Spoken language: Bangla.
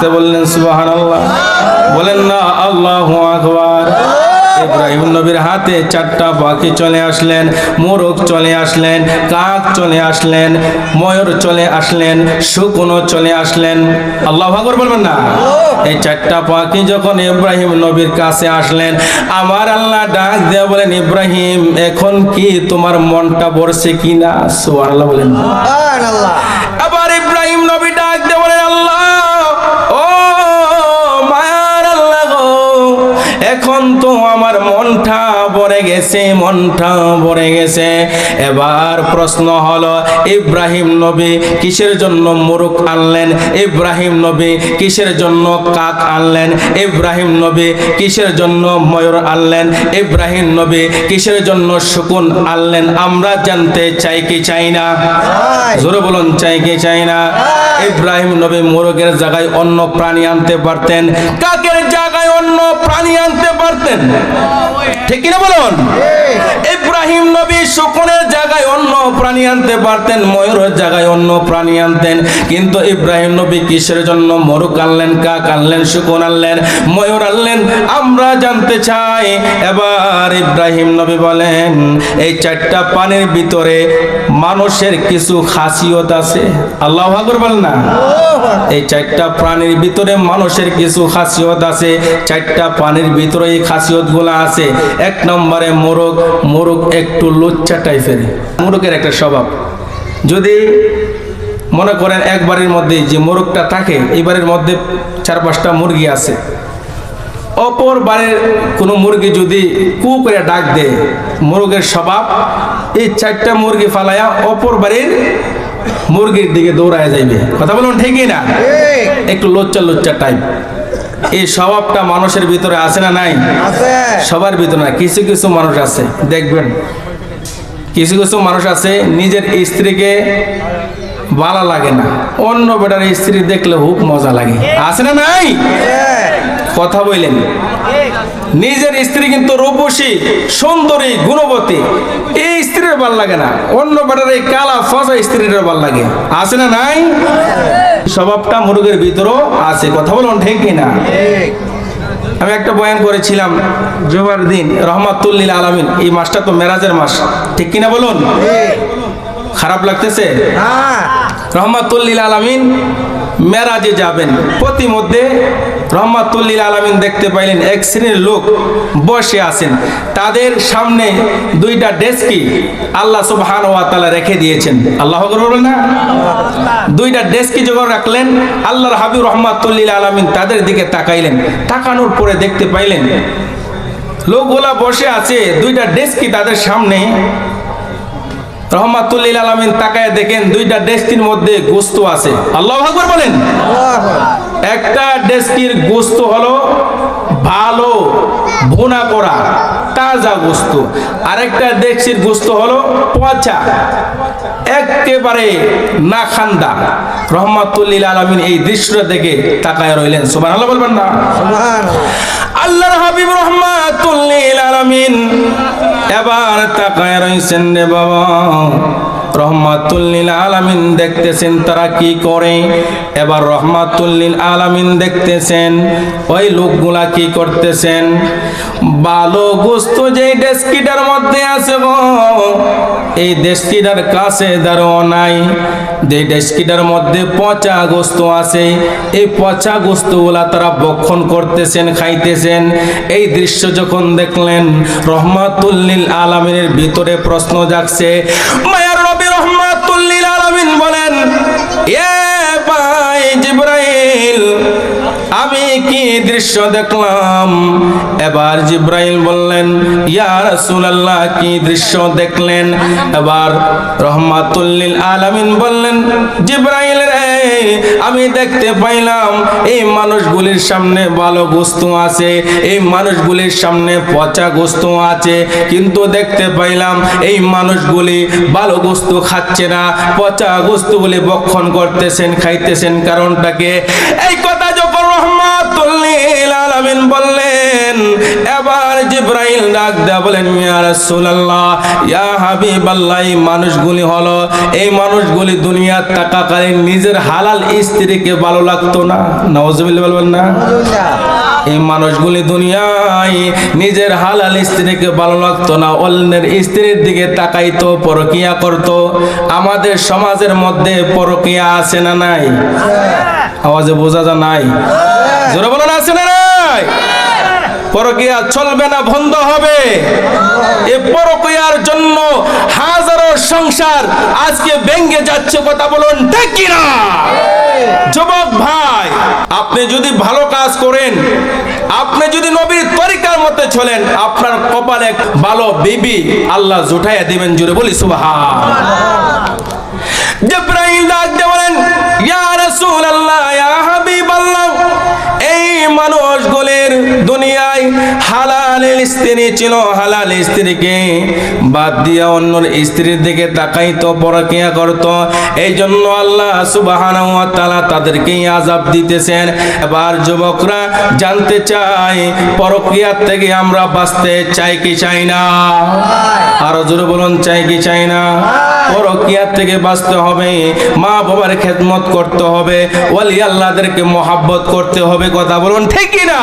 আসতে বললেন, সুবহানাল্লাহ। বলেন, না, আল্লাহু আকবার। ইব্রাহিম নবীর হাতে চারটা পাখি চলে আসলেন, মোরগ চলে আসলেন, কাক চলে আসলেন, ময়ূর চলে আসলেন, শুকনো চলে আসলেন। আল্লাহ ভাগর বলবেন না? এই চারটা পাখি যখন ইব্রাহিম নবীর কাছে আসলেন, আমার আল্লাহ ডাক দেয়া বলেন, ইব্রাহিম, এখন কি তোমার মনটা বরছে কিনা? সুবহানাল্লাহ বলেন। এখন তো আমার মনটা ভরে গেছে মনটা ভরে গেছে। এবার প্রশ্ন হলো ইব্রাহিম নবী কিসের জন্য মুরুখ আনলেন? ইব্রাহিম নবী কিসের জন্য কাক আনলেন? ইব্রাহিম নবী কিসের জন্য ময়ূর আনলেন? ইব্রাহিম নবী কিসের জন্য শকুন আনলেন? আমরা জানতে চাই কি চাই না? জোরে বলুন চাই কি চাই না? ইব্রাহিম নবী মোরগের জায়গায় অন্য প্রাণী আনতে পারতেন। কাকের জায়গায় অন্য প্রাণী আনতে পারতেন। ঠিক কিনা বলুন? ইব্রাহিম নবী শকুনের জায়গায় অন্য প্রাণী আনতে পারতেন ময়ূরের জায়গায় অন্য প্রাণী আনতেন। কিন্তু ইব্রাহিম নবী কিসের জন্য মোরগ আনলেন কাক আনলেন শকুন আনলেন ময়ূর আনলেন? আমরা জানতে চাই। এবার ইব্রাহিম নবী বলেন এই চারটা পানির ভিতরে মানুষের কিছু খাসিয়ত আছে? আল্লাহ আকবর বলেন না। এই চারটা প্রাণীর ভিতরে মানুষের কিছু খাসিয়ত আছে। চারটা পানির ভিতরে এই খাসিয়ত আছে। এক নম্বরে মোরগ মোরগ একটু লুচ্চা টাইপের। মোরগের একটা স্বভাব। যদি মনে করেন এক বাড়ির মধ্যে যে মোরগটা থাকে এই বাড়ির মধ্যে চার পাঁচটা মুরগি আছে। অপর বাড়ির কোনো মুরগি যদি কু করে ডাক দেয় মোরগের স্বভাব এই চারটা মুরগি ফালাইয়া অপর বাড়ির মুরগির দিকে দৌড়ায় যাইবে। কথা বলুন ঠিকই না? একটু লোচ্চা লোচ্চা টাইপ এই স্বভাবটা মানুষের ভিতরে আছে না নাই? সবার ভিতরে না কিছু কিছু মানুষ আছে দেখবেন। কিছু কিছু মানুষ আছে নিজের স্ত্রীকে ভালো লাগে না। অন্য বেটার স্ত্রী দেখলে খুব মজা লাগে। আছে না নাই? কথা বললেন। নিজের স্ত্রী কিন্তু রূপসী সুন্দরী গুণবতী। এই স্ত্রীর ভালো লাগে না। অন্য বেটার এই কালা ফসা স্ত্রীর ভালো লাগে। আছে না নাই? স্বভাবটা মুরগের ভিতরও আছে। কথা বলুন ঠিক না আমি একটা বয়ান করেছিলাম জোবার দিন রহমাতুল্লিল আলামিন এই মাসটা তো মেরাজের মাস ঠিক কিনা বলুন? খারাপ লাগতেছে? হ্যাঁ। রহমাতুল্লিল আলামিন মেরাজে যাবেন। প্রতিমধ্যে রহমাতুল্লিল আলামিন দেখতে পাইলেন এক শ্রেণির লোক বসে আছেন। তাদের সামনে দুইটা ডেস্কি আল্লাহ সুবহান ওয়া তাআলা রেখে দিয়েছেন। আল্লাহ আকবার বলবেন না? দুইটা ডেস্কি যখন রাখলেন, আল্লাহর হাবিব রহমাতুল্লিল আলামিন তাদের দিকে তাকাইলেন। তাকানোর পরে দেখতে পাইলেন, লোকগুলা বসে আছে, দুইটা ডেস্কি তাদের সামনে। রহমাতুল্লিল আলামিন তাকায় দেখেন, দুইটা ডেস্কির মধ্যে গোস্ত আছে। আল্লাহ আকবার বলেন। একটা ডেস্কির গোস্ত হলো ভালো ভুনা করা। তাজা গোস্ত। আরেকটা দেখছির গোস্ত হলো পচা একেবারে না খান্দা রহমাতুল্লিল আলামিন এই দৃশ্যটা দেখে তাকায় রইলেন। সুবহানাল্লাহ বলবেন না? সুবহানাল্লাহ। আল্লাহর হাবিব রহমাতুল্লিল আলামিন এবার তাকায় রইছেন রে বাবা। রহমাতুল্লিল আলামিন দেখতেছেন তারা কি করে? এবার রহমাতুল্লিল আলামিন দেখতেছেন, ওই লোকগুলা কি করতেছেন? ভালো গোস্ত যে ডেস্কিটার মধ্যে আছে গো, এই ডেস্কিটার কাছে দাঁড়ো নাই। যে ডেস্কিটার মধ্যে পচা গোস্ত আছে, এই পচা গোস্তগুলা তারা বক্ষণ করতেছেন, খাইতেছেন। এই দৃশ্য যখন দেখলেন, রহমাতুল্লিল আলামিনের ভিতরে প্রশ্ন জাগছে রহমাতুল্লিল আলামিন বলেন, এ ভাই জিব্রাইল, আমি কি দৃশ্য দেখলাম? এবার জিব্রাইল বললেন, ইয়া রাসূলুল্লাহ, কি দৃশ্য দেখলেন? এবার রহমাতুল্লিল আলামিন বললেন, জিব্রাইলের আমি দেখতে পাইলাম, এই মানুষগুলির সামনে ভালো বস্তু আছে, এই মানুষগুলির সামনে পচা বস্তু আছে, কিন্তু দেখতে পাইলাম, এই মানুষগুলি ভালো বস্তু খাচ্ছে না, পচা বস্তুগুলি বক্ষণ করতেছেন, খাইতেছেন কারণটাকে। এই কথা যখন রহমাতুল্লিল আলামিন বললেন এবার জিব্রাইল ডাক দেয়া বলেন রাসূলুল্লাহ ইয়া হাবিবাল্লাহ এই মানুষগুলি হলো এই মানুষগুলি দুনিয়ার টাকাকালীন নিজের হালাল স্ত্রীকে ভালো লাগতো না? নওয়াজবিল্লাহ বলবেন না। এই মানুষগুলি দুনিয়ায় নিজের হালাল স্ত্রীকে ভালো লাগতো না অন্যের স্ত্রীর দিকে তাকাইতো পরকিয়া করত। আমাদের সমাজের মধ্যে পরকিয়া আছে না নাই? আওয়াজে বোঝা যা নাই? জোরে বলেন আছে না নাই? পরকিয়া চলবে না, বন্ধ হবে। এ পরকিয়ার জন্য হাজারো সংসার আজকে ভেঙ্গে যাচ্ছে, কথা বলুন, ঠিক কিনা? যুবক ভাই, আপনি যদি ভালো কাজ করেন, আপনি যদি নবীর তরিকার মতে চলেন, আপনার কপালে এক ভালো বিবি আল্লাহ জুটাইয়া দিবেন জুড়ে বলি, সুবহান। জিব্রাইল ডাক দিয়ে ইয়া রাসূলুল্লাহ হালাল স্ত্রী ছিল হালাল স্ত্রীকে বাদ দিয়া অন্যর স্ত্রীর দিকে তাকাইতো, পরকিয়া করত। এই জন্য আল্লাহ সুবহানাহু ওয়া তাআলা তাদেরকে আযাব দিতেছেন। এবার যুবকরা জানতে চায়, পরকিয়ার থেকে আমরা বাঁচতে চাই কি চাই না? আরও জোরে বলুন, চাই কি চাই না? পরকিয়ার থেকে বাঁচতে হবে মা বাবার খেদমত করতে হবে ওয়ালি আল্লাহদেরকে মহাব্বত করতে হবে, কথা বলুন ঠিক কি না